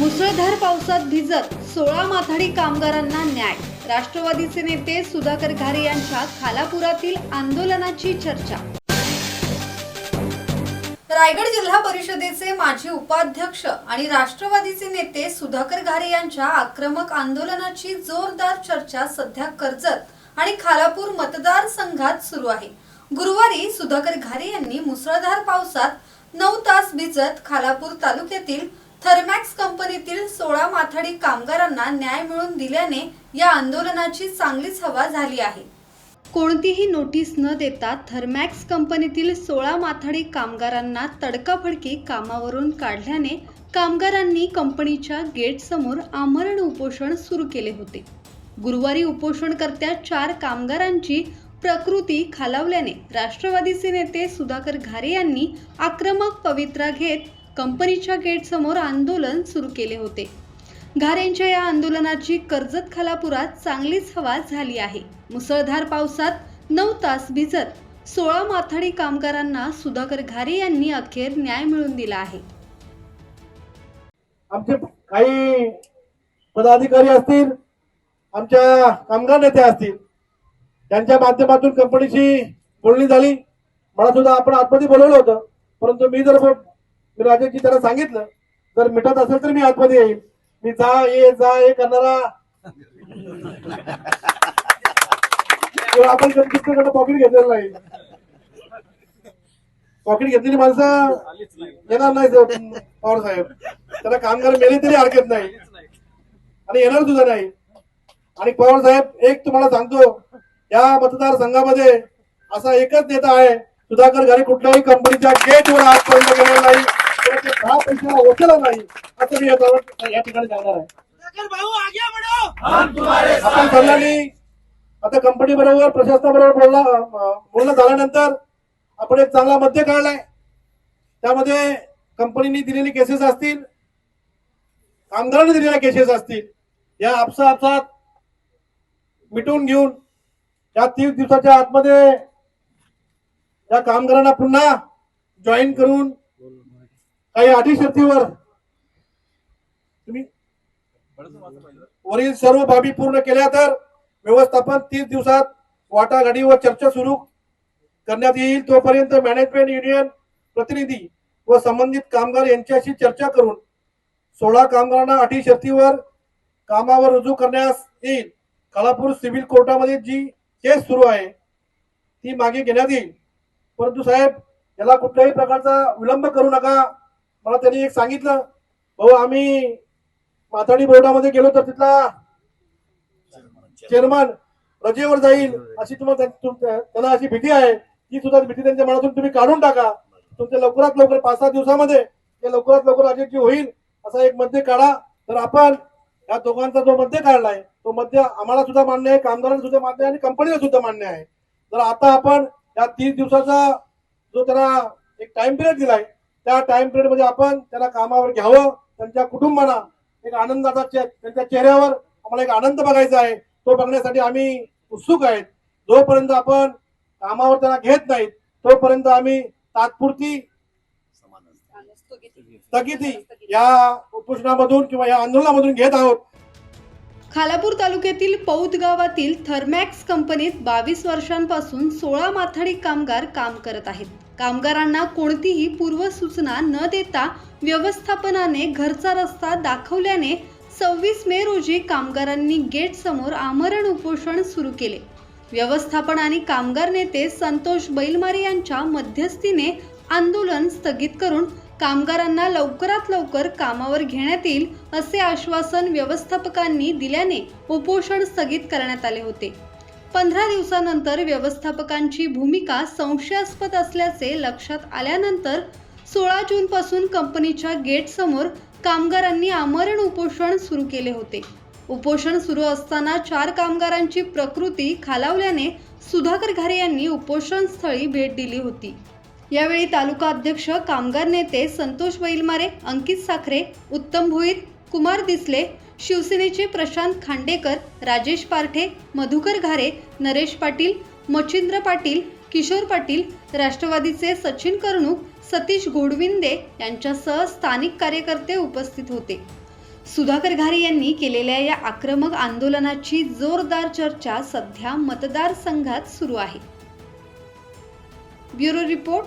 मुसळधार पावसात भिजत सोळा माथाडी कामगारांना न्याय. राष्ट्रवादीचे नेते सुधाकर घारे यांच्या खालापुरातील आंदोलनाची चर्चा. रायगड जिल्हा परिषदेचे माजी उपाध्यक्ष आणि राष्ट्रवादीचे नेते सुधाकर घारे यांच्या आक्रमक आंदोलनाची जोरदार चर्चा सध्या कर्जत आणि खालापूर मतदारसंघात सुरू आहे. गुरुवारी सुधाकर घारे यांनी मुसळधार पावसात नऊ तास भिजत खालापूर तालुक्यातील थर्मॅक्स कंपनीतील सोळा माथाडी कामगारांना न्याय मिळवून दिल्याने या आंदोलनाची चांगलीच हवा झाली आहे. कोणतीही नोटीस न देता थर्मॅक्स कंपनीतील सोळा माथाडी कामगारांना तडकाफडकी कामावरून काढल्याने कामगारांनी कंपनीच्या गेटसमोर आमरण उपोषण सुरू केले होते. गुरुवारी उपोषणकर्त्या चार कामगारांची प्रकृती खालावल्याने राष्ट्रवादीचे नेते सुधाकर घारे यांनी आक्रमक पवित्रा घेत कंपनीच्या गेटसमोर आंदोलन सुरू केले होते. घारेंच्या या आंदोलनाची कर्जत खालापुरात चांगलीच हवा झाली आहे. मुसळधार पावसात नऊ तास भिजत सोळा माथाडी कामगारांना सुधाकर घारे यांनी अखेर न्याय मिळवून दिला आहे. आमचे काही पदाधिकारी असतील आमच्या कामगार नेते असतील त्यांच्या माध्यमातून कंपनीची बोलणी झाली. मला सुद्धा आपण आतमध्ये बोलवलं होतं परंतु मी जर ब- मी राजेशजी त्याला सांगितलं जर मिटत असेल तर मी आतमध्ये येईल मी जा ये जा ये करणारा. आपण दुसरीकडे पॉकेट घेतलेलं नाही. पॉकेट घेतलेली माणसं येणार नाही पवार साहेब. त्याला कामगार मेले तरी हरकत नाही. आणि येणार सुद्धा नाही. आणि पवार साहेब एक तुम्हाला सांगतो या मतदारसंघामध्ये असा एकच नेता आहे सुधाकर घरी कुठल्याही कंपनीच्या गेटवर आजपर्यंत गेलेला नाही. दहा पैशाला नाही असं मी या या ठिकाणी सांगणार आहे आपण आता कंपनी बरोबर प्रशासनाबरोबर बोलला बोलणं झाल्यानंतर आपण एक चांगला मध्य काढलाय त्यामध्ये कंपनीने दिलेली केसेस असतील कामगारांनी दिलेल्या केसेस असतील या आपसा आपसात मिटवून घेऊन या तीस दिवसाच्या आतमध्ये या कामगारांना पुन्हा जॉईन करून काही अटी शर्तीवर तुम्ही वरील सर्व बाबी पूर्ण केल्या तर व्यवस्थापन तीस दिवसात वाटाघाटीवर चर्चा सुरू करण्यात येईल. तोपर्यंत मॅनेजमेंट युनियन प्रतिनिधी व संबंधित कामगार यांच्याशी चर्चा करून सोळा कामगारांना अटी शर्तीवर कामावर रुजू करण्यास येईल. कालापूर सिव्हिल कोर्टामध्ये जी केस सुरू आहे ती मागे घेण्यात येईल. परंतु साहेब याला कुठल्याही प्रकारचा विलंब करू नका. मला त्यांनी एक सांगितलं भाऊ आम्ही माथाडी बोर्डामध्ये गेलो तर तिथला चेअरमन रजेवर जाईल अशी तुम्हाला त्यांना अशी भीती आहे. ती सुद्धा भीती त्यांच्या मनातून तुम्ही काढून टाका. तुमच्या लवकरात लवकर पाच सहा दिवसामध्ये ते लवकरात लवकर अजेची होईल असा एक मध्य काढा. तर आपण या दोघांचा जो मध्य काढलाय तो मध्य आम्हाला सुद्धा मान्य आहे कामगारांना सुद्धा मान्य आहे आणि कंपनीला सुद्धा मान्य आहे. तर आता आपण या तीस दिवसाचा जो त्यांना एक टाइम पिरियड दिलाय त्या टाइम पिरियडमध्ये आपण त्याला कामावर घ्यावं त्यांच्या कुटुंबाला एक आनंदाचा त्यांच्या चेहऱ्यावर आम्हाला एक आनंद बघायचा आहे. तो बघण्यासाठी आम्ही उत्सुक आहेत. जोपर्यंत आपण कामावर त्यांना घेत नाहीत तोपर्यंत आम्ही तात्पुरती स्थगिती या उपोषणामधून किंवा या आंदोलनामधून घेत आहोत. खालापूर तालुक्यातील पौद गावातील थर्मॅक्स कंपनीत बावीस वर्षांपासून सोळा माथाडी कामगार काम करत आहेत. कामगारांना कोणतीही पूर्वसूचना न देता व्यवस्थापनाने घरचा रस्ता दाखवल्याने सव्वीस मे रोजी कामगारांनी गेट समोर आमरण उपोषण सुरू केले. व्यवस्थापन आणि कामगार नेते संतोष बैलमारे यांच्या मध्यस्थीने आंदोलन स्थगित करून कामगारांना लवकरात लवकर कामावर घेण्यात येईल असे आश्वासन व्यवस्थापकांनी दिल्याने उपोषण स्थगित करण्यात आले होते. पंधरा दिवसानंतर व्यवस्थापकांची भूमिका संशयास्पद असल्याचे लक्षात आल्यानंतर सोळा जूनपासून कंपनीच्या गेटसमोर कामगारांनी आमरण उपोषण सुरू केले होते. उपोषण सुरू असताना चार कामगारांची प्रकृती खालावल्याने सुधाकर घारे यांनी उपोषण स्थळी भेट दिली होती. यावेळी तालुका अध्यक्ष कामगार नेते संतोष बैलमारे अंकित साखरे उत्तम भोईर कुमार दिसले शिवसेनेचे प्रशांत खांडेकर राजेश पारठे मधुकर घारे नरेश पाटील मच्छिंद्र पाटील किशोर पाटील राष्ट्रवादीचे सचिन करणूक सतीश गोडविंदे यांच्यासह स्थानिक कार्यकर्ते उपस्थित होते. सुधाकर घारे यांनी केलेल्या या आक्रमक आंदोलनाची जोरदार चर्चा सध्या मतदारसंघात सुरू आहे. Bureau report